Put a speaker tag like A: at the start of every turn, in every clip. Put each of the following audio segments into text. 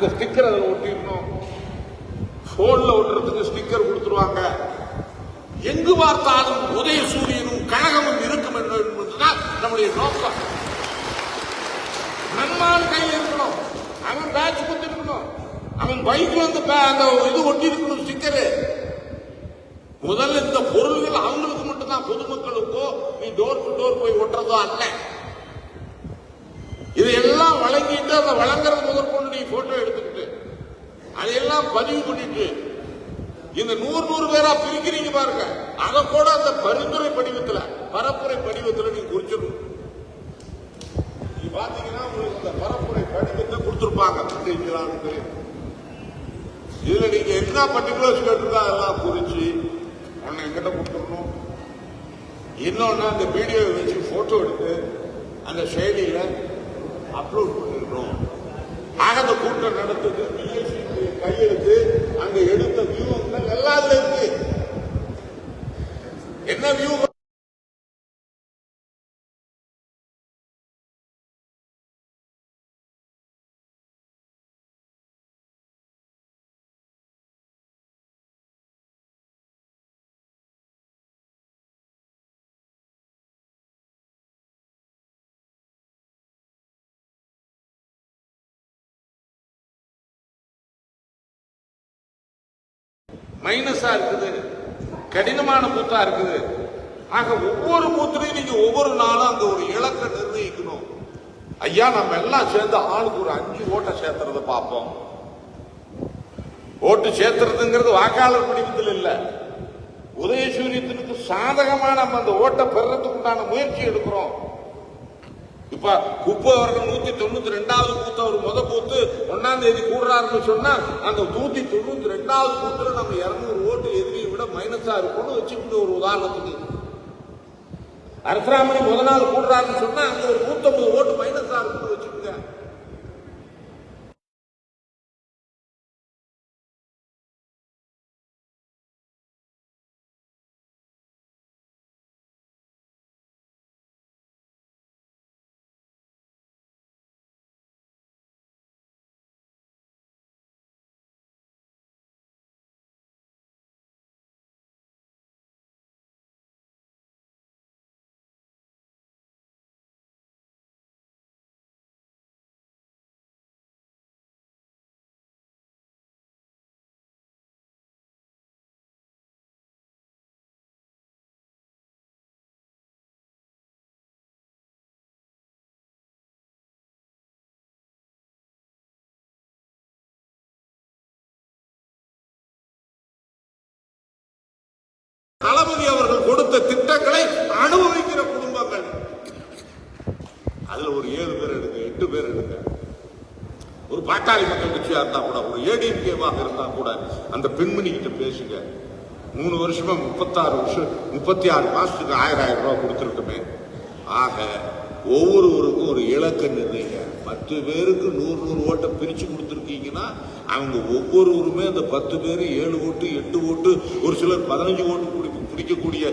A: இந்த ஸ்டிக்கர் அதில் ஒட்டிடணும். ஃபோனில் ஒட்டுறதுக்கு ஸ்டிக்கர் கொடுத்துருவாங்க. எங்கு பார்த்தாலும் உதய சூரியனும் கழகமும் இருக்கும் என்பதுதான் நம்முடைய நோக்கம். நம்மால் கையில் இருக்கணும் அவன் பேட்ச் கொடுத்துருக்கணும். அவன் பைக்ல வந்து பே- அந்த இது ஒட்டி இருக்கணும் ஸ்டிக்கரு முதல்ல இந்த பொருள்கள் அவங்களுக்கு மட்டும்தான் பொதுமக்களுக்கோ நீ டோர் டு டோர் போய் ஒட்டுறதோ அல்ல. இது எல்லாம் வழங்கிட்டு அந்த வழங்குறது முதற்கொண்டு நீ போட்டோ எடுத்துக்கிட்டு அதையெல்லாம் பதிவு பண்ணிட்டு இந்த நூறு நூறு பேரா பிரிக்கிறீங்க பாருங்க. அதை கூட அந்த பரிந்துரை படிவத்துல பரப்புரை படிவத்துல நீங்க குறிச்சிடணும். நீ பாத்தீங்கன்னா உங்களுக்கு இந்த பரப்புரை படிவத்தை கொடுத்திருப்பாங்க. பிரிக்கிறான்னு இதுல நீங்க என்ன பர்டிகுலர்ஸ் கேட்டிருக்கா அதெல்லாம் குறிச்சு ஒன்னு எங்கிட்ட கொடுத்துடணும். இன்னொன்னு அந்த வீடியோவை வச்சு போட்டோ எடுத்து அந்த செயலியில அப்லோட் பண்ணிருக்கோம். ஆக அந்த கூட்டம் நடத்துது பிஎஸ்சி கையெழுத்து அங்க எடுத்த வியூ எல்லாம் அதுல இருக்கு. என்ன வியூ மைனஸா இருக்குது. கடினமான பூத்தா இருக்குது. ஆக ஒவ்வொரு பூத்துலையும் நீங்க ஒவ்வொரு நாளும் அந்த ஒரு இலக்கை நிர்ணயிக்கணும். ஐயா நம்ம எல்லாம் சேர்ந்து ஆளுக்கு ஒரு அஞ்சு ஓட்டை சேர்த்துறத பார்ப்போம். ஓட்டு சேர்த்துறதுங்கிறது வாக்காளர் பிடிப்பதில் இல்லை. உதயசூரியத்தினுக்கு சாதகமா நம்ம அந்த ஓட்டை பெறத்துக்குண்டான முயற்சி எடுக்கிறோம். இப்ப குப்பு அவர்கள் நூத்தி தொண்ணூத்தி ரெண்டாவது கூத்து அவர் முத பூத்து ஒன்னாம் தேதி கூடுறாருன்னு சொன்னா அந்த நூத்தி தொண்ணூத்தி ரெண்டாவது கூத்துல நம்ம இருநூறு ஓட்டு எதிரியை விட மைனஸா இருக்கும்னு வச்சுக்கிட்டு ஒரு உதாரணத்துக்கு. அரசராமணி முத நாள் கூடுறாருன்னு சொன்னா அங்க ஒரு நூத்தம்பது ஓட்டு மைனஸா இருக்கும்னு வச்சுக்கோங்க. தளபதி அவர்கள் கொடுத்த திட்டங்களை அனுபவிக்கிற குடும்பங்கள். அதுல ஒரு ஏழு பேர் எடுங்க எட்டு பேர் எடுங்க. ஒரு பாட்டாளி மக்கள் கட்சியா இருந்தா கூட ஒரு ஏடிஎம்கேவாக இருந்தா கூட அந்த பெண்மணி கிட்ட பேசுங்க. மூணு வருஷமா முப்பத்தாறு வருஷம் முப்பத்தி ஆறு மாசத்துக்கு ஆயிரம் ஆயிரம் ரூபாய் கொடுத்துருக்குமே. ஆக ஒவ்வொருவருக்கும் ஒரு இலக்க நிர்ணயிங்க. பத்து பேருக்கு நூறு நூறு ஓட்டை பிரிச்சு கொடுத்துருக்கீங்கன்னா அவங்க ஒவ்வொருவருமே அந்த பத்து பேர் ஏழு ஓட்டு எட்டு ஓட்டு ஒரு சிலர் பதினஞ்சு ஓட்டு பிடி- பிடிக்கக்கூடிய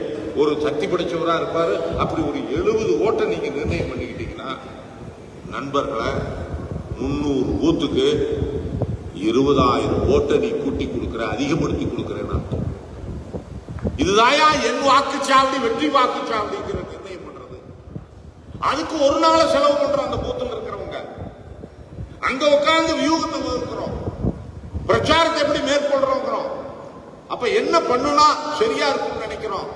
A: ஒரு சக்தி படைச்சவராக இருப்பார். அப்படி ஒரு எழுபது ஓட்டை நீங்கள் நிர்ணயம் பண்ணிக்கிட்டீங்கன்னா நண்பர்களை முன்னூறு பூத்துக்கு இருபதாயிரம் ஓட்டை நீ கூட்டி கொடுக்குற அதிகப்படுத்தி கொடுக்குறேன்னு அர்த்தம். இதுதாயா என் வாக்குச்சாவடி வெற்றி வாக்குச்சாவடிங்கிற நிர்ணயம் பண்றது? அதுக்கு ஒரு நாள் செலவு பண்றோம் அந்த பூத்தில் இருக்கிறவங்க. அங்க உட்கார்ந்து வியூகத்தை வகுக்கிறோம் பிரச்சாரத்தை எப்படி மேற்கொள்றோங்கிறோம். அப்ப என்ன பண்ணுனா சரியா இருக்கும். நினைக்கிறோம்.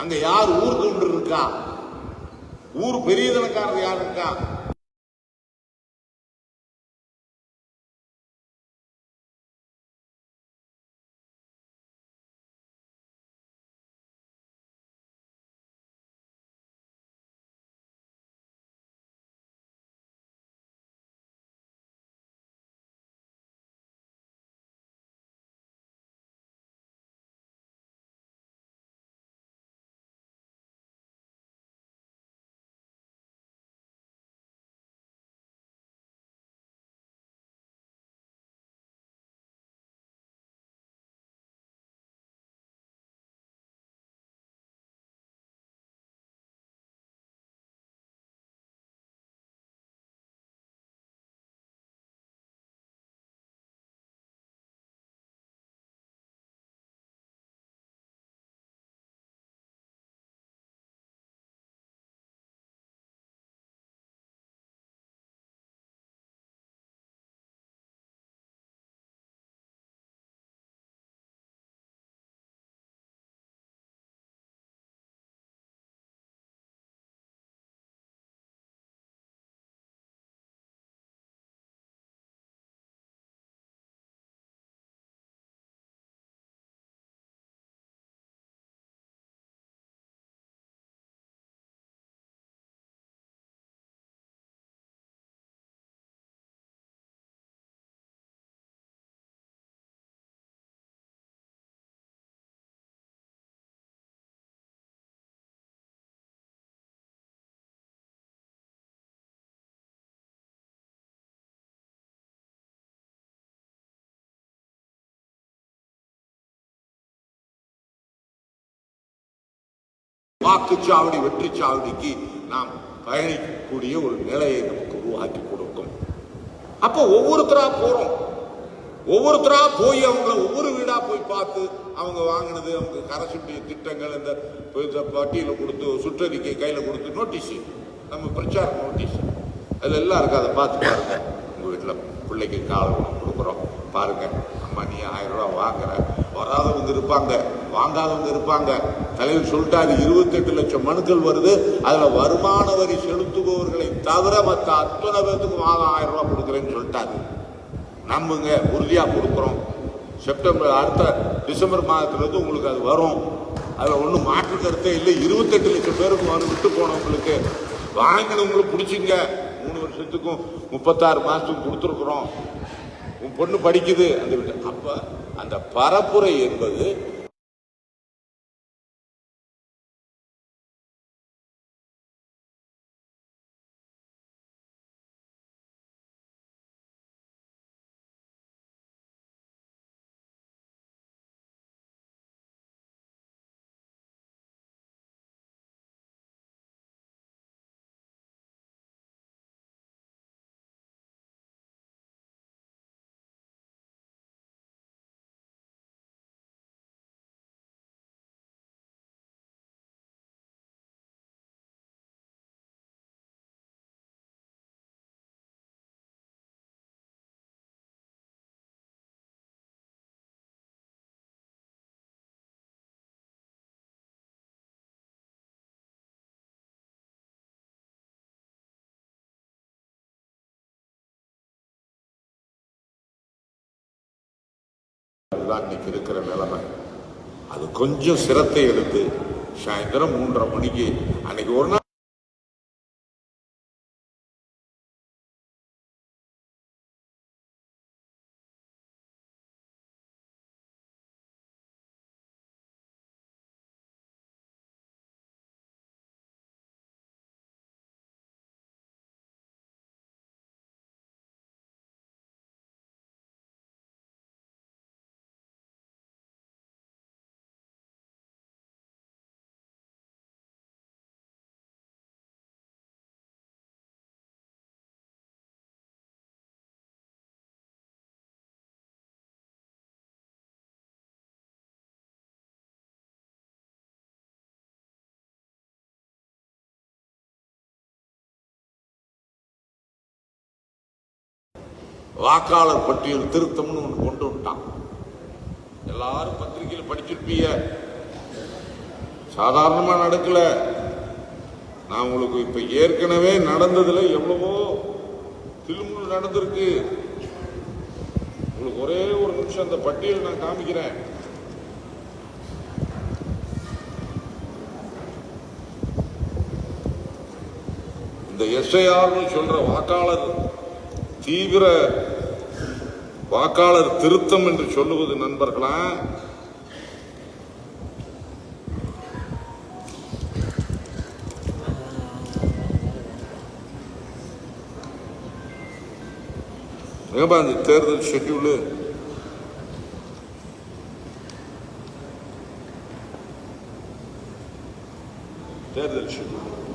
A: அங்க யார் ஊர் தொண்டு இருக்கா ஊர் பெரியதனக்காரர் யார் இருக்கா? வாக்குச்சாவடி வெற்றிச்சாவடிக்கு நாம் பயணிக்கக்கூடிய ஒரு நிலையை நமக்கு உருவாக்கி கொடுக்கும். அப்போ ஒவ்வொருத்தரா போறோம். ஒவ்வொருத்தரா போய் அவங்கள ஒவ்வொரு வீடா போய் பார்த்து அவங்க வாங்கினது அவங்க கரசுடைய திட்டங்கள் இந்த இந்த பட்டியல கொடுத்து சுற்றறிக்கை கையில கொடுத்து நோட்டீஸ் நம்ம பிரச்சார நோட்டீஸ் அதுல எல்லாம் இருக்கு. அதை பார்த்து பாருங்க. உங்க வீட்டில் பிள்ளைக்கு கால கொடுக்குறோம். பாருங்க. அம்மா நீ ஆயிரம் ரூபா வாங்குற. வராதவங்க இருப்பாங்க. வாங்காதவங்க இருப்பாங்க. தலைவர் சொல்லிட்டாரு இருபத்தெட்டு லட்சம் மனுக்கள் வருது. அதில் வருமான வரி செலுத்துபவர்களை தவிர மற்ற அத்தனை பேர்த்துக்கு மாதம் ஆயிரம் ரூபாய் கொடுக்குறேன்னு சொல்லிட்டாரு. நம்புங்க உறுதியாக கொடுக்குறோம். செப்டம்பர் அடுத்த டிசம்பர் மாதத்துலேருந்து உங்களுக்கு அது வரும். அதில் ஒன்றும் மாற்று கருத்தே இல்லை. இருபத்தெட்டு லட்சம் பேருக்கு வரும் விட்டு போனவங்களுக்கு வாங்கினவங்களுக்கு பிடிச்சிங்க. மூணு வருஷத்துக்கும் முப்பத்தாறு மாதத்துக்கும் கொடுத்துருக்குறோம். உன் பொண்ணு படிக்குது. அந்த அப்போ அந்த பரப்புரை என்பது அதுதான் இன்னைக்கு இருக்கிற நிலைமை. அது கொஞ்சம் சிரத்தை எடுத்து சாயந்தரம் மூன்றரை மணிக்கு அன்னைக்கு ஒரு நாள் வாக்காளர் பட்டியல் திருத்தம்னு ஒன்று கொண்டு வந்துட்டான். எல்லாரும் பத்திரிகையில் படிச்சிருப்பீங்க. சாதாரணமாக நடக்கல. நான் உங்களுக்கு இப்போ ஏற்கனவே நடந்ததில் எவ்வளவோ திருமுள் நடந்திருக்கு. உங்களுக்கு ஒரே ஒரு நிமிஷம் அந்த பட்டியல் நான் காமிக்கிறேன். இந்த எஸ்ஐஆர்னு சொல்ற வாக்காளர் தீவிர வாக்காளர் திருத்தம் என்று சொல்லுவது நண்பர்களா ஏன்பா இந்த தேர்தல் ஷெட்யூலு தேர்தல் ஷெட்யூல்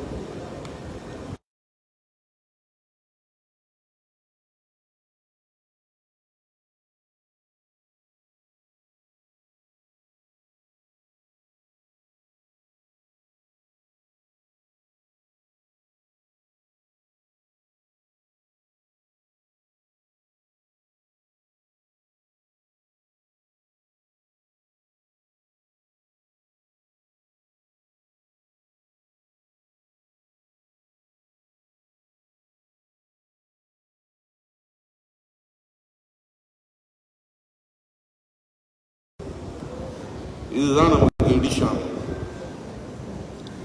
A: இதுதான் நமக்கு இடிஷான்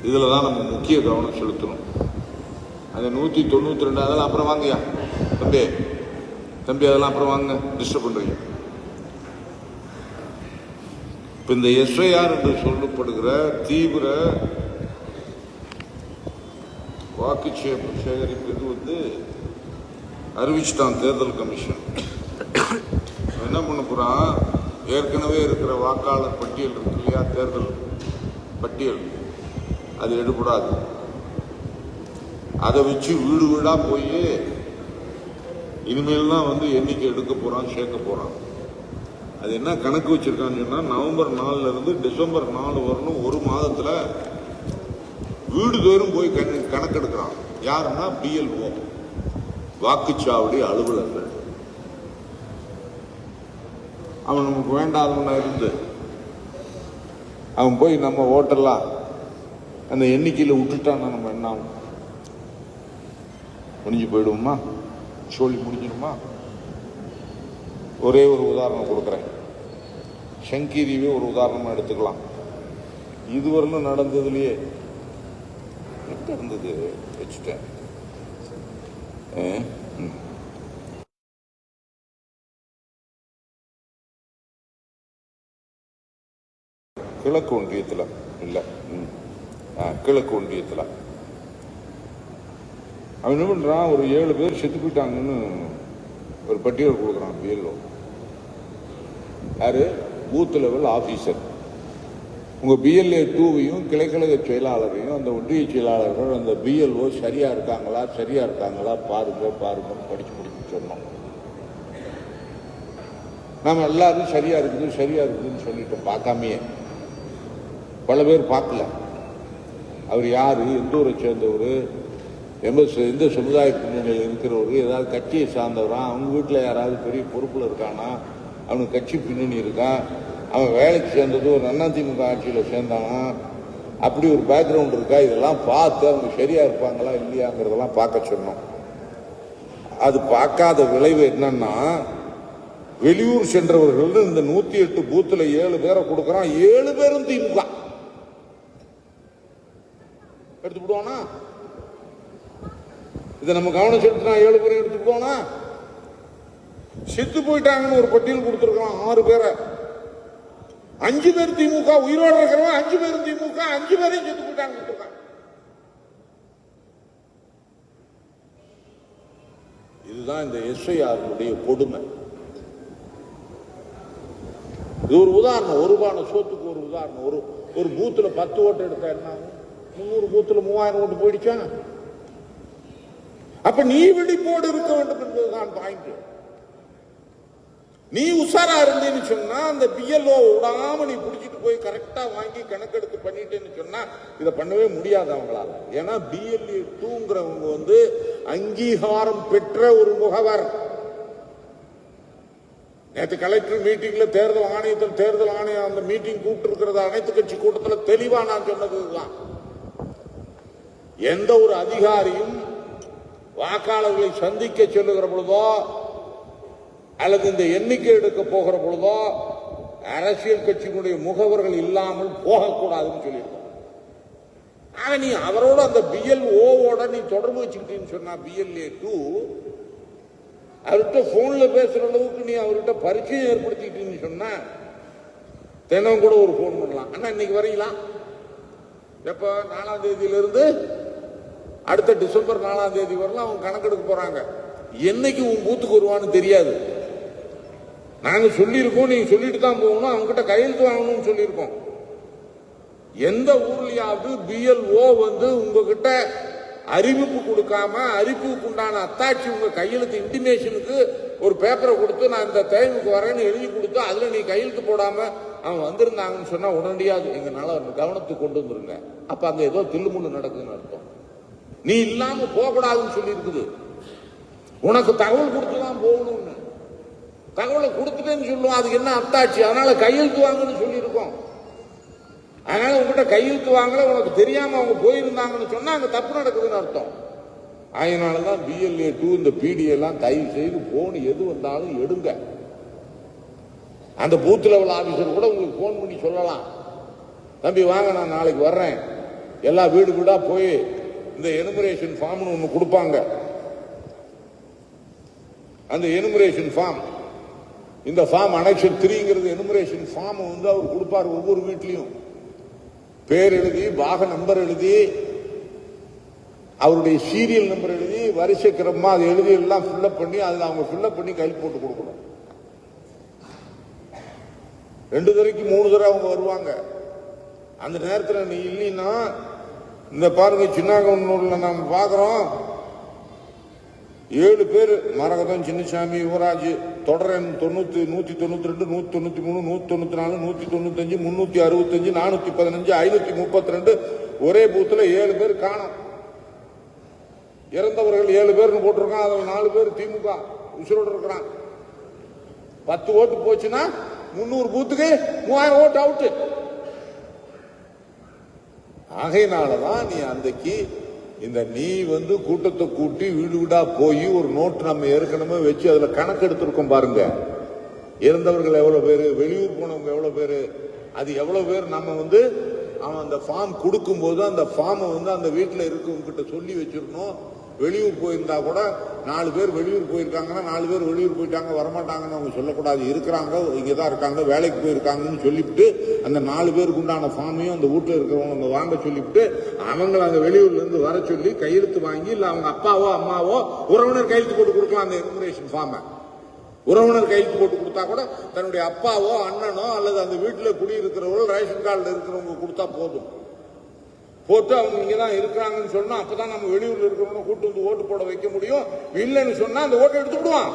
A: இதில் தான் நம்ம முக்கிய கவனம் செலுத்தணும். அந்த நூற்றி தொண்ணூற்றி ரெண்டு அதெல்லாம் அப்புறம் வாங்கியா தம்பி தம்பி அதெல்லாம் அப்புறம் வாங்க டிஸ்டர்ப் பண்ணுறீங்க இப்போ இந்த எஸ்ஐஆர் என்று சொல்லப்படுகிற தீவிர வாக்கு சேகரிப்பது சேகரிப்பு இது வந்து அறிவிச்சிட்டான் தேர்தல் கமிஷன். என்ன பண்ண போகிறான் ஏற்கனவே இருக்கிற வாக்காளர் பட்டியல் இருக்கு இல்லையா? தேர்தல் பட்டியல். அது எடுபடாது. அதை வச்சு வீடு வீடா போய் இனிமேல் தான் வந்து எண்ணிக்கை எடுக்க போறான் சேர்க்க போறான். அது என்ன கணக்கு வச்சிருக்கான்னு சொன்னா நவம்பர் நாலுல இருந்து டிசம்பர் நாலு வரணும் ஒரு மாதத்துல வீடு தோறும் போய் கண்- கணக்கெடுக்கிறான். யாருன்னா பிஎல்ஓ வாக்குச்சாவடி அலுவலர்கள். அவன் நமக்கு வேண்டாதவனா இருந்து. அவன் போய் நம்ம ஓட்டெல்லாம் அந்த எண்ணிக்கையில் விட்டுட்டான்னா நம்ம என்ன ஆகும்? முடிஞ்சு போயிடுவோமா? சொல்லி முடிஞ்சிடுமா ஒரே ஒரு உதாரணம் கொடுக்குறேன். சங்கீதீவே ஒரு உதாரணமாக எடுத்துக்கலாம். இதுவரையிலும் நடந்ததுலேயே எப்படி இருந்தது? வச்சுட்டேன். கிழக்கு ஒன்றியத்தில் இல்லை. ம். ஆ, கிழக்கு ஒன்றியத்தில். அவன் என்ன பண்ணுறான் ஒரு ஏழு பேர் செத்து போயிட்டாங்கன்னு ஒரு பட்டியல் கொடுக்குறான் பிஎல்ஓ யார்? பூத் லெவல் ஆஃபீஸர் உங்கள் பிஎல்ஏ டூவையும் கிளைக்கழக செயலாளரையும் அந்த ஒன்றிய செயலாளர்கள் அந்த பிஎல்ஓ சரியாக இருக்காங்களா சரியாக இருக்காங்களா பாருங்க பாருங்கன்னு படித்து முடிச்சு சொன்னோம் நாம எல்லாரும் சரியாக இருக்குது சரியாக இருக்குதுன்னு சொல்லிட்டோம் பார்க்காமையே பல பேர் பார்க்கல. அவர் யார்? எந்த ஊரை சேர்ந்தவர் எந்த ச- எந்த சமுதாய பின்னணியில் இருக்கிறவர் ஏதாவது கட்சியை சார்ந்தவரா? அவங்க வீட்டில் யாராவது பெரிய பொறுப்பில் இருக்கானா? அவனுக்கு கட்சி பின்னணி இருக்கா? அவன் வேலைக்கு சேர்ந்தது ஒரு அதிமுக ஆட்சியில் சேர்ந்தானா? அப்படி ஒரு பேக்ரவுண்ட் இருக்கா? இதெல்லாம் பார்த்து அவங்க சரியாக இருப்பாங்களா? இல்லையாங்கிறதெல்லாம் பார்க்க சொன்னோம். அது பார்க்காத விளைவு என்னன்னா வெளியூர் சென்றவர்கள் இந்த நூற்றி எட்டு பூத்தில் ஏழு பேரை கொடுக்குறான். ஏழு பேரும் திமுக. எடுத்து விடுவானா? இதை நம்ம கவனம் செலுத்தினா ஏழு பேரை எடுத்து விடுவானா? செத்து போயிட்டாங்கன்னு ஒரு பட்டியல் கொடுத்துருக்கான் ஆறு பேரை. அஞ்சு பேர் திமுக உயிரோட இருக்கிறவங்க அஞ்சு பேரும் திமுக அஞ்சு பேரையும் செத்து போயிட்டாங்க இதுதான் இந்த எஸ்ஐஆருடைய கொடுமை. இது ஒரு உதாரணம் ஒரு பான சோத்துக்கு ஒரு உதாரணம். ஒரு ஒரு பூத்துல பத்து ஓட்டு எடுத்தா என்ன முந்நூறு பூத்துல மூவாயிரம் ஓட்டு போயிடுச்சா? அப்ப நீ விழிப்போடு இருக்க வேண்டும் என்பதுதான் பாயிண்ட் நீ உஷாரா இருந்தேன்னு சொன்னா அந்த பிஎல்ஓ விடாம நீ பிடிச்சிட்டு போய் கரெக்டா வாங்கி கணக்கெடுத்து பண்ணிட்டேன்னு சொன்னா இதை பண்ணவே முடியாது அவங்களால. ஏன்னா பிஎல்ஏ டூங்கிறவங்க வந்து அங்கீகாரம் பெற்ற ஒரு முகவர். நேற்று கலெக்டர் மீட்டிங்ல தேர்தல் ஆணையத்தில் தேர்தல் ஆணையம் அந்த மீட்டிங் கூப்பிட்டு இருக்கிறது அனைத்து கட்சி கூட்டத்தில் தெளிவா நான் சொன்னதுதான். எந்த ஒரு அதிகாரியும் வாக்காளர்களை சந்திக்க செல்லுகிற பொழுதோ அல்லது இந்த எண்ணிக்கை எடுக்க போகிற பொழுதோ அரசியல் கட்சியினுடைய முகவர்கள் இல்லாமல் போகக்கூடாதுன்னு சொல்லியிருக்கோம் ஆக நீ அவரோட அந்த பிஎல்ஓவோட நீ தொடர்பு வச்சுக்கிட்டீன்னு சொன்னா பிஎல்ஏ டூ அவர்கிட்ட போன்ல பேசுற அளவுக்கு நீ அவர்கிட்ட பரிச்சயம் ஏற்படுத்திக்கிட்டீங்கன்னு சொன்ன தினம் கூட ஒரு போன் பண்ணலாம். அண்ணா இன்னைக்கு வரீங்களா? எப்ப? நாலாம் தேதியிலிருந்து அடுத்த டிசம்பர் நாலாம் தேதி வரலாம் அவங்க கணக்கெடுக்க போறாங்க. என்னைக்கு உன் பூத்துக்கு வருவான்னு தெரியாது. நாங்க சொல்லியிருக்கோம் நீங்க சொல்லிட்டு தான் போகணும் அவங்ககிட்ட கையெழுத்து வாங்கணும்னு சொல்லியிருக்கோம். எந்த ஊர்லயாவது பிஎல்ஓ வந்து உங்ககிட்ட அறிவிப்பு கொடுக்காம அறிவிப்புக்கு உண்டான அத்தாட்சி உங்க கையெழுத்து இன்டிமேஷனுக்கு ஒரு பேப்பரை கொடுத்து நான் இந்த டைமுக்கு வரேன்னு எழுதி கொடுத்து அதுல நீ கையெழுத்து போடாம அவன் வந்திருந்தாங்கன்னு சொன்னா உடனடியாக எங்களால் கவனத்துக்கு கொண்டு வந்துருங்க. அப்ப அங்க ஏதோ தில்லுமுள்ளு நடக்குதுன்னு அர்த்தம். நீ இல்லாம போகக்கூடாதுன்னு சொல்லி இருக்குது உனக்கு தகவல் கொடுத்து தான் போகணும்னு. தகவலை கொடுத்துட்டேன்னு சொல்லுவோம் அதுக்கு என்ன அத்தாட்சி? அதனால கையெழுத்து வாங்கன்னு சொல்லியிருக்கோம். அதனால உங்ககிட்ட கையெழுத்து வாங்கல உனக்கு தெரியாம அவங்க போயிருந்தாங்கன்னு சொன்னா அங்க தப்பு நடக்குதுன்னு அர்த்தம். அதனாலதான் பிஎல்ஏ டூ இந்த பிடிஎல்லாம் தயவு செய்து போன் எது வந்தாலும் எடுங்க. அந்த பூத் லெவல் ஆபீசர் கூட உங்களுக்கு போன் பண்ணி சொல்லலாம். தம்பி வாங்க நான் நாளைக்கு வர்றேன். எல்லா வீடு வீடா போய் இந்த எனுமரேஷன் ஃபார்ம்னு ஒன்று கொடுப்பாங்க. அந்த எனுமரேஷன் ஃபார்ம் இந்த ஃபார்ம் அனெக்ஷன் த்ரீங்கிறது எனுமரேஷன் ஃபார்ம் வந்து அவர் கொடுப்பார் ஒவ்வொரு வீட்லையும். பேர் எழுதி பாக நம்பர் எழுதி அவருடைய சீரியல் நம்பர் எழுதி வரிசை கிரமமா அதை எழுதி எல்லாம் ஃபில்லப் பண்ணி அதில் அவங்க ஃபில்லப் பண்ணி கையில் போட்டு கொடுக்கணும். ரெண்டு தடவைக்கு மூணு தடவை அவங்க வருவாங்க. அந்த நேரத்தில் நீ இல்லைன்னா
B: இந்த பாருங்க சின்னாகனூர்ல நாம் பார்க்குறோம் ஏழு பேர் மரகதம் சின்னசாமி யுவராஜ் தொடரன் தொண்ணூத்தி நூத்தி தொண்ணூத்தி ரெண்டு நூத்தி தொண்ணூத்தி மூணு நூத்தி தொண்ணூத்தி நாலு நூத்தி தொண்ணூத்தஞ்சு முன்னூத்தி அறுபத்தஞ்சு நானூத்தி பதினஞ்சு ஐநூத்தி முப்பத்தி ரெண்டு ஒரே பூத்துல ஏழு பேர் காணும். இறந்தவர்கள் ஏழு பேர்னு போட்டிருக்கான். அதில் நாலு பேர் திமுக உசுரோடு இருக்கிறான். பத்து ஓட்டு போச்சுன்னா முந்நூறு பூத்துக்கு மூவாயிரம் ஓட்டு அவுட்டு ஆகையினாலதான் நீ அன்றைக்கு இந்த நீ வந்து கூட்டத்தை கூட்டி வீடு வீடா போய் ஒரு நோட்டு நம்ம ஏற்கனவே வச்சு அதுல கணக்கு எடுத்திருக்கோம் பாருங்க. இறந்தவர்கள் எவ்வளவு பேர் வெளியூர் போனவங்க எவ்வளவு பேர் அது எவ்வளவு பேர் நம்ம வந்து அவன் அந்த ஃபார்ம் கொடுக்கும்போது அந்த ஃபார்மை வந்து அந்த வீட்டில் இருக்கவங்க கிட்ட சொல்லி வச்சிருக்கணும். வெளியூர் போயிருந்தா கூட நாலு பேர் வெளியூர் போயிருக்காங்கன்னா நாலு பேர் வெளியூர் போயிட்டாங்க வரமாட்டாங்கன்னு அவங்க சொல்லக்கூடாது. இருக்கிறாங்க இங்கே தான் இருக்காங்க வேலைக்கு போயிருக்காங்கன்னு சொல்லிவிட்டு அந்த நாலு பேருக்கு உண்டான ஃபார்மையும் அந்த வீட்டில் இருக்கிறவங்க அங்கே வாங்க சொல்லிவிட்டு அவங்கள அங்கே வெளியூர்லேருந்து வர சொல்லி கையெழுத்து வாங்கி இல்லை அவங்க அப்பாவோ அம்மாவோ உறவினர் கையெழுத்து போட்டு கொடுக்கலாம் அந்த இன்ஃபர்மேஷன் ஃபார்மை உறவினர் கையெழுத்து போட்டு கொடுத்தா கூட தன்னுடைய அப்பாவோ அண்ணனோ அல்லது அந்த வீட்டில் குடியிருக்கிறவர்கள் ரேஷன் கார்டில் இருக்கிறவங்க கொடுத்தா போதும். போட்டு அவங்க இங்கே தான் இருக்கிறாங்கன்னு சொன்னா அப்பதான் நம்ம வெளியூர்ல இருக்கிறவங்க கூட்டு வந்து ஓட்டு போட வைக்க முடியும். இல்லைன்னு சொன்னா அந்த ஓட்டை எடுத்து விடுவான்.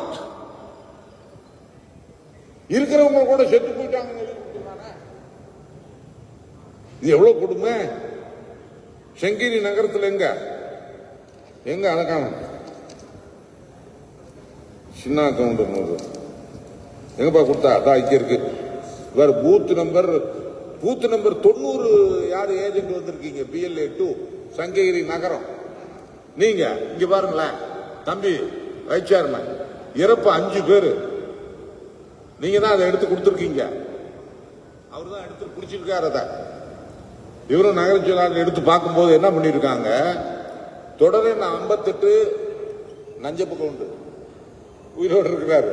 B: இருக்கிறவங்க கூட செத்து போயிட்டாங்கன்னு இது எவ்வளவு கொடுமை? செங்கேரி நகரத்தில் எங்க? எங்க அழகான சின்ன அக்கௌண்ட் எங்கப்பா கொடுத்தா? அதான் இங்க இருக்கு. வேற பூத் நம்பர் பூத் நம்பர் தொண்ணூறு யார் ஏஜென்ட் வந்திருக்கீங்க? பிஎல்ஏ டூ சங்ககிரி நகரம். நீங்க இங்க பாருங்களேன். தம்பி வைஸ் சேர்மன் இறப்பு அஞ்சு பேர். நீங்க தான் அதை எடுத்து கொடுத்துருக்கீங்க. அவர் தான் எடுத்து பிடிச்சிருக்காரு அதை. இவரும் நகர செயலாளர் எடுத்து பார்க்கும்போது என்ன பண்ணியிருக்காங்க தொடரே நான் ஐம்பத்தெட்டு நஞ்சப்பு கவுண்டு உயிரோடு இருக்கிறார்.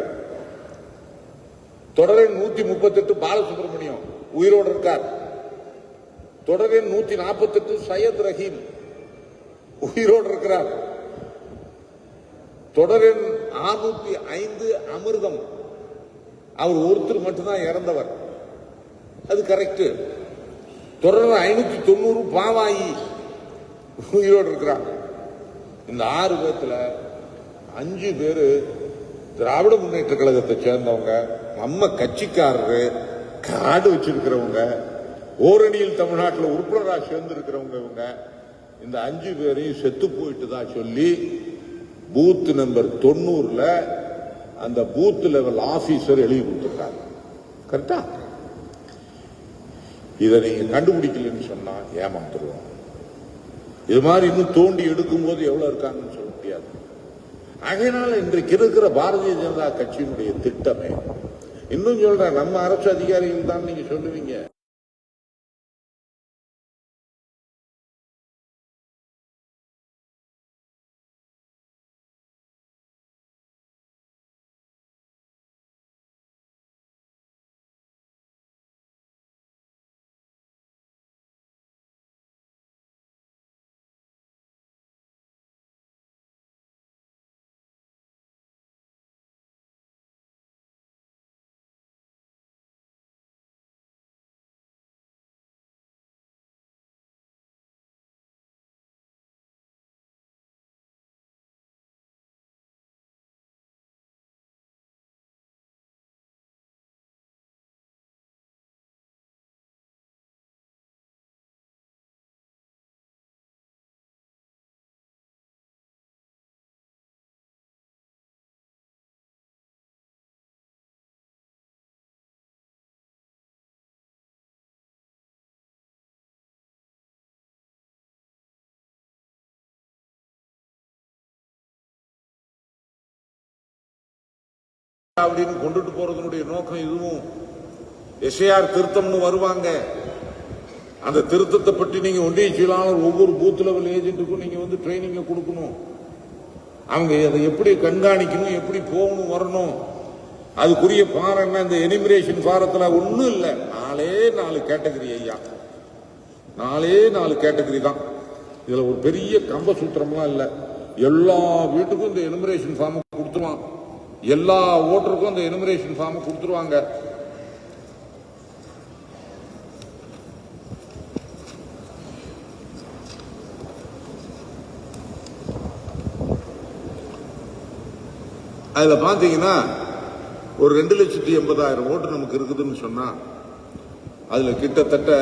B: தொடரின் நூத்தி முப்பத்தெட்டு பாலசுப்ரமணியம். உயிரோடு இருக்கார். தொடரின் நூத்தி நாற்பத்தெட்டு சையத் ரஹீம் உயிரோடு இருக்கிறார். தொடரின் ஆறுநூத்தி ஐந்து அமிர்தம் அவர் ஒருத்தர் மட்டும்தான் இறந்தவர். அது கரெக்ட் தொடர் ஐநூத்தி தொண்ணூறு பாவாயி உயிரோடு இருக்கிறார். இந்த ஆறு பேத்துல அஞ்சு பேரு திராவிட முன்னேற்ற கழகத்தை சேர்ந்தவங்க நம்ம கட்சிக்காரரு காடு வச்சிருக்கிறவங்க ஓரணியில் தமிழ்நாட்டில் உறுப்பினராக சேர்ந்திருக்கிறவங்க இவங்க இந்த அஞ்சு பேரையும் செத்து போயிட்டு தான் சொல்லி பூத் நம்பர் தொண்ணூறுல அந்த பூத் லெவல் ஆபீசர் எழுதி கொடுத்துருக்காங்க கரெக்டா இதை நீங்க கண்டுபிடிக்கலன்னு சொன்னா ஏமாந்துருவோம் இது மாதிரி இன்னும் தோண்டி எடுக்கும் போது எவ்வளவு இருக்காங்கன்னு சொல்ல முடியாது. அதனால இன்றைக்கு இருக்கிற பாரதிய ஜனதா கட்சியினுடைய திட்டமே இன்னும் சொல்றேன் நம்ம அரசு அதிகாரிகள் தான் நீங்க சொல்லுவீங்க. அப்படின்னு கொண்டுட்டு போறதனுடைய நோக்கம் இதுவும். எஸ்ஐஆர் திருத்தம்னு வருவாங்க. அந்த திருத்தத்தை பற்றி நீங்க ஒன்றிய செயலாளர் ஒவ்வொரு பூத் லெவல் ஏஜென்ட்டுக்கும் நீங்க வந்து ட்ரைனிங்கை கொடுக்கணும். அவங்க அதை எப்படி கண்காணிக்கணும் எப்படி போகணும் வரணும். அதுக்குரிய பாரம் என்ன? இந்த எனிமிரேஷன் பாரத்தில் ஒன்றும் இல்லை. நாலே நாலு கேட்டகரி ஐயா. நாலே நாலு கேட்டகரி தான். இதில் ஒரு பெரிய கம்ப சூத்திரம்லாம் இல்லை. எல்லா வீட்டுக்கும் இந்த எனிமிரேஷன் ஃபார்ம் கொடுத்துருவான். எல்லா ஓட்டருக்கும் அந்த எனுமரேஷன் ஃபார்ம் கொடுத்துருவாங்க. அதில் பார்த்தீங்கன்னா ஒரு ரெண்டு லட்சத்தி எண்பதாயிரம் ஓட்டு நமக்கு இருக்குதுன்னு சொன்னால் அதில் கிட்டத்தட்ட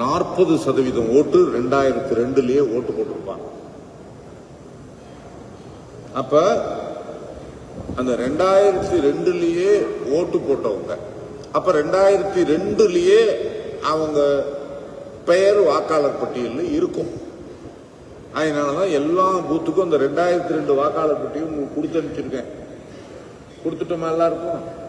B: நாற்பது சதவீதம் ஓட்டு ரெண்டாயிரத்தி ரெண்டுலேயே ஓட்டு போட்டிருப்பாங்க. அப்போ அந்த ரெண்டாயிரத்தி ரெண்டுலயே ஓட்டு போட்டவங்க. அப்ப ரெண்டாயிரத்தி ரெண்டுலயே அவங்க பெயர் வாக்காளர் பட்டியலில் இருக்கும். அதனாலதான் எல்லா பூத்துக்கும் அந்த ரெண்டாயிரத்தி ரெண்டு வாக்காளர் பட்டியலும் உங்களுக்கு கொடுத்து அனுப்பிச்சிருக்கேன் கொடுத்துட்டோமா எல்லாருக்கும்?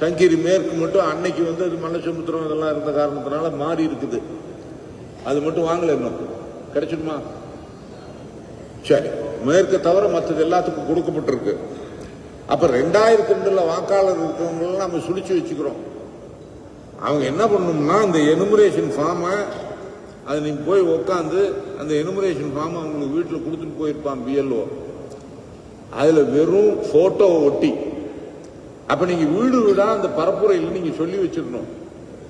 B: சங்கிரி மேற்கு மட்டும் அன்னைக்கு வந்து அது மல்லசமுத்திரம் இதெல்லாம் இருந்த காரணத்தினால மாறி இருக்குது. அது மட்டும் வாங்கல இன்னும். கிடைச்சிடுமா? சரி மேற்கு தவிர மற்றது எல்லாத்துக்கும் கொடுக்கப்பட்டிருக்கு. அப்போ ரெண்டாயிரத்தி ரெண்டுல வாக்காளர் இருக்கிறவங்களாம் நம்ம சுழிச்சு வச்சுக்கிறோம். அவங்க என்ன பண்ணணும்னா அந்த எனுமரேஷன் ஃபார்மை அது நீங்கள் போய் உட்காந்து அந்த எனுமரேஷன் ஃபார்ம் அவங்களுக்கு வீட்டில் கொடுத்துட்டு போயிருப்பான் பிஎல்ஓ அதில் வெறும் ஃபோட்டோவை ஒட்டி. அப்போ நீங்கள் வீடு வீடாக அந்த பரப்புரையில் நீங்கள் சொல்லி வச்சிடணும்.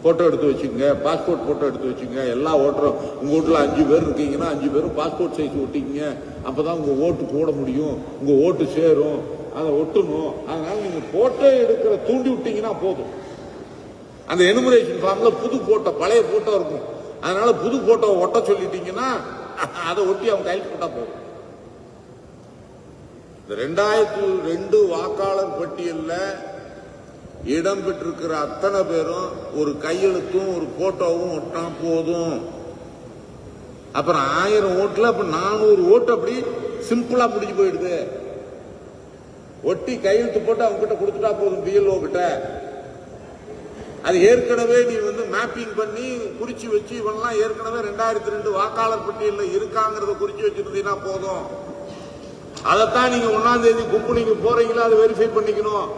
B: ஃபோட்டோ எடுத்து வச்சுங்க பாஸ்போர்ட் ஃபோட்டோ எடுத்து வச்சுங்க எல்லா ஓட்டரும் உங்கள் வீட்டில் அஞ்சு பேர் இருக்கீங்கன்னா அஞ்சு பேரும் பாஸ்போர்ட் சைஸ் ஒட்டிங்க அப்போ தான் உங்கள் ஓட்டு போட முடியும். உங்கள் ஓட்டு சேரும். அதை ஒட்டணும். அதனால் நீங்கள் ஃபோட்டோ எடுக்கிற தூண்டி விட்டீங்கன்னா போதும். அந்த எனுமரேஷன் ஃபார்மில் புது ஃபோட்டோ பழைய ஃபோட்டோ இருக்கும். அதனால் புது ஃபோட்டோ ஒட்ட சொல்லிட்டீங்கன்னா அதை ஒட்டி அவங்க கையில் போட்டால் போதும். இந்த ரெண்டாயிரத்தி ரெண்டு வாக்காளர் பட்டியலில் இடம் பெற்றிருக்கிற அத்தனை பேரும் ஒரு கையெழுத்தும் ஒரு போட்டோவும் ஒட்டா போதும். அப்புறம் ஆயிரம் ஓட்டுல அப்ப நானூறு ஓட்டு அப்படி சிம்பிளா முடிஞ்சு போயிடுது. ஒட்டி கையெழுத்து போட்டு அவங்க கிட்ட கொடுத்துட்டா போதும் பிஎல்ஓ கிட்ட. அது ஏற்கனவே நீ வந்து மேப்பிங் பண்ணி குறிச்சு வச்சு இவன்லாம் ஏற்கனவே ரெண்டாயிரத்தி ரெண்டு வாக்காளர் பட்டியலில் இருக்காங்கிறத குறிச்சு வச்சிருந்தீங்கன்னா போதும். அதைத்தான் நீங்க ஒன்னாம் தேதி கும்பு நீங்க போறீங்களா அதை வெரிஃபை பண்ணிக்கணும்.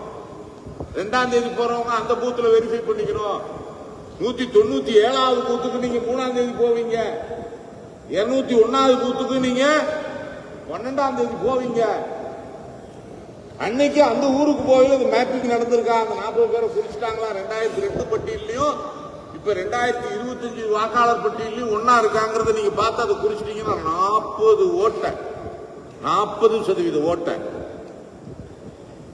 B: ரெண்டாம் தேதி போறவங்க அந்த பூத்துல வெரிஃபை பண்ணிக்கணும். நூத்தி தொண்ணூத்தி ஏழாவது பூத்துக்கு நீங்க மூணாம் தேதி போவீங்க. இருநூத்தி ஒன்னாவது பூத்துக்கு நீங்க பன்னெண்டாம் தேதி போவீங்க. அன்னைக்கு அந்த ஊருக்கு போகல அந்த மேப்பிங் நடந்திருக்கா அந்த நாற்பது பேரை குறிச்சிட்டாங்களா ரெண்டாயிரத்தி ரெண்டு பட்டியலையும் இப்ப ரெண்டாயிரத்தி இருபத்தஞ்சு வாக்காளர் பட்டியலையும் ஒன்னா இருக்காங்கிறத நீங்க பார்த்து அதை குறிச்சிட்டீங்கன்னா நாற்பது ஓட்டை நாற்பது சதவீத ஓட்டை.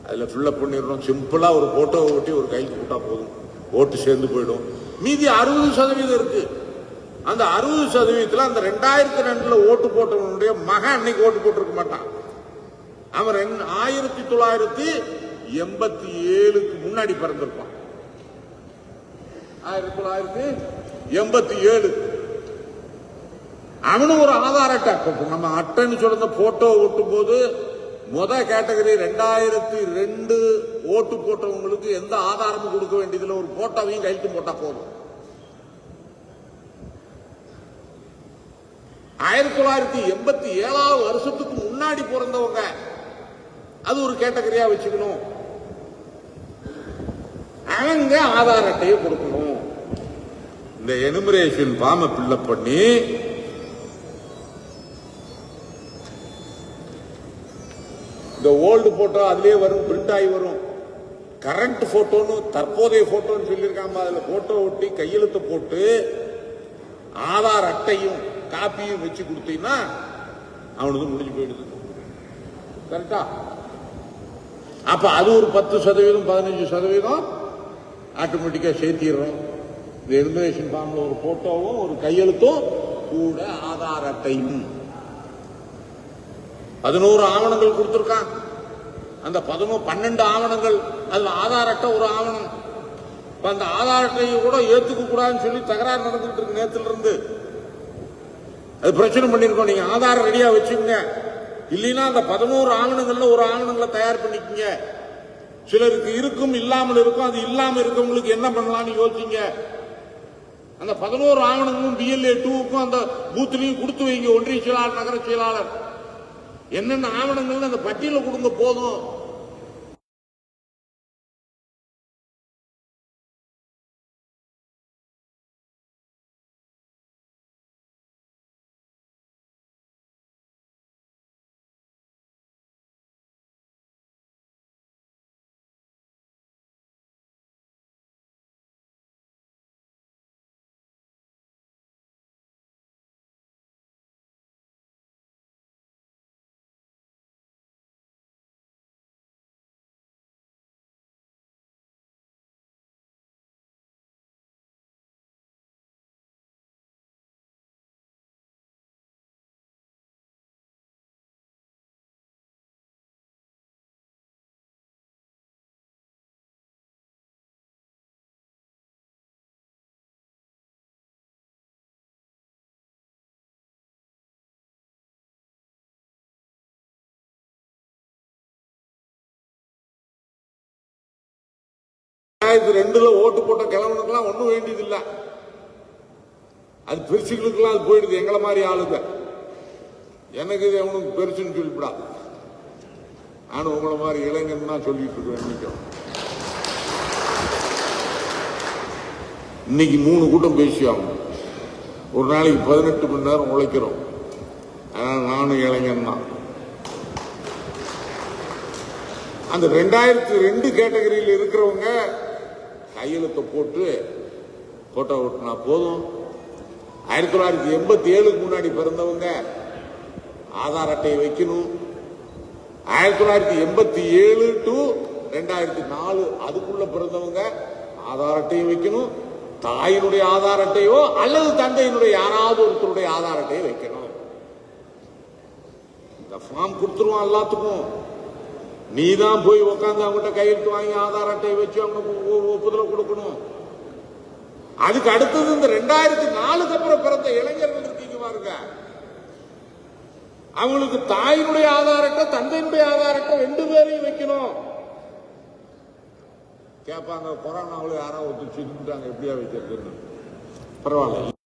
B: அதுல ஃபில்லப் பண்ணிடுறோம் சிம்பிளா ஒரு ஃபோட்டோவை ஒட்டி ஒரு கைக்கு போட்டா போதும். ஓட்டு சேர்ந்து போயிடும். மீதி அறுபது சதவீதம் இருக்கு. அந்த அறுபது சதவீதத்துல அந்த ரெண்டாயிரத்தி ரெண்டுல ஓட்டு போட்டவனுடைய மகன் அன்னைக்கு ஓட்டு போட்டிருக்க மாட்டான். அவன் ரெண்டு- ஆயிரத்தி தொள்ளாயிரத்தி எண்பத்தி ஏழுக்கு முன்னாடி பிறந்திருப்பான். ஆயிரத்தி தொள்ளாயிரத்தி எண்பத்தி ஏழு அவனும் ஒரு ஆதார் அட்டை நம்ம அட்டைன்னு சொல்ற போட்டோ ஒட்டும் போது முத கேட்டகரி ரெண்டாயிரத்தி ரெண்டு ஓட்டு போட்டவங்களுக்கு எந்த ஆதாரமும் கொடுக்க வேண்டியதில் ஒரு போட்டோவையும் கையெழுத்து போட்டா போதும். ஆயிரத்தி தொள்ளாயிரத்தி எண்பத்தி ஏழாவது வருஷத்துக்கு முன்னாடி பிறந்தவங்க. அது ஒரு கேட்டகரியா வச்சுக்கணும். அவங்க ஆதார் அட்டையை கொடுக்கணும். இந்த எனுமரேஷன் ஃபார்மை பில்லப் பண்ணி இந்த ஓல்டு போட்டோ அதுலேயே வரும் பிரிண்ட் ஆகி வரும். கரண்ட் போட்டோன்னு தற்போதைய போட்டோன்னு சொல்லியிருக்காம அதில் போட்டோ ஒட்டி கையெழுத்து போட்டு ஆதார் அட்டையும் காப்பியும் வச்சு கொடுத்தீங்கன்னா அவனுக்கு முடிஞ்சு போயிடுது. கரெக்டா அப்ப அது ஒரு பத்து சதவீதம் பதினஞ்சு சதவீதம் ஆட்டோமேட்டிக்கா சேர்த்திடுறோம். இந்த எலிமினேஷன் ஃபார்ம்ல ஒரு போட்டோவும் ஒரு கையெழுத்தும் கூட ஆதார் அட்டையும். பதினோரு ஆவணங்கள் கொடுத்துருக்கான். அந்த பதினோரு பன்னெண்டு ஆவணங்கள் அதில் ஆதார் அட்டை ஒரு ஆவணம். இப்போ அந்த ஆதார் அட்டையை கூட ஏற்றுக்க கூடாதுன்னு சொல்லி தகராறு நடந்துகிட்டு இருக்கு நேத்துல இருந்து அது பிரச்சனை பண்ணியிருக்கோம் நீங்க ஆதாரம் ரெடியா வச்சுக்கோங்க. இல்லைன்னா அந்த பதினோரு ஆவணங்கள்ல ஒரு ஆவணங்களை தயார் பண்ணிக்கங்க. சிலருக்கு இருக்கும் இல்லாமல் இருக்கும். அது இல்லாம இருக்கவங்களுக்கு என்ன பண்ணலாம்னு யோசிங்க. அந்த பதினோரு ஆவணங்களும் பிஎல்ஏ டூவுக்கும் அந்த பூத்துலையும் கொடுத்து வைங்க. ஒன்றிய செயலாளர் நகர செயலாளர். என்னென்ன ஆவணங்கள்னு அந்த பட்டியலை கொடுங்க போதும். ரெண்டாயிரத்தி ரெண்டுல ஓட்டு போட்ட கிழவனுக்கெல்லாம் ஒன்றும் வேண்டியதில்லை. அது பெருசுகளுக்கெல்லாம் அது போயிடுது எங்களை மாதிரி ஆளுங்க. எனக்கு இது அவனுக்கு பெருசுன்னு சொல்லிவிடாது நானும் உங்களை மாதிரி இளைஞன் தான் சொல்லிட்டு இருக்கேன் இன்னைக்கு. மூணு கூட்டம் பேசி ஆகணும். ஒரு நாளைக்கு பதினெட்டு மணி நேரம் உழைக்கிறோம். ஆனால் நானும் இளைஞன் தான். அந்த ரெண்டாயிரத்தி ரெண்டு கேட்டகரியில் இருக்கிறவங்க கையெழுத்தை போட்டு போட்டோ ஓட்டுனா போதும். ஆயிரத்தி தொள்ளாயிரத்தி எண்பத்தி ஏழுக்கு முன்னாடி பிறந்தவங்க ஆதார் அட்டையை வைக்கணும். ஆயிரத்தி தொள்ளாயிரத்தி எண்பத்தி ஏழு டு ரெண்டாயிரத்தி நாலு அதுக்குள்ள பிறந்தவங்க ஆதார் அட்டையை வைக்கணும். தாயினுடைய ஆதார் அட்டையோ அல்லது தந்தையினுடைய யாராவது ஒருத்தருடைய ஆதார் அட்டையை வைக்கணும். இந்த ஃபார்ம் கொடுத்துருவான் எல்லாத்துக்கும். நீ தான் போய் உட்காந்து அவங்ககிட்ட கையெழுத்து வாங்கி ஆதார் அட்டை வச்சு அவங்க ஒப்புதலை கொடுக்கணும். அதுக்கு அடுத்தது இந்த ரெண்டாயிரத்தி நாலுக்கு அப்புறம் பிறந்த இளைஞர்கள் இருக்கீங்க பாருங்க. அவங்களுக்கு தாயினுடைய ஆதார் அட்டை தந்தையினுடைய ஆதார் அட்டை ரெண்டு பேரையும் வைக்கணும். கேட்பாங்க கொரோனாவில் யாராவது ஒத்து செஞ்சுட்டாங்க எப்படியா வைக்கிறதுன்னு. பரவாயில்ல.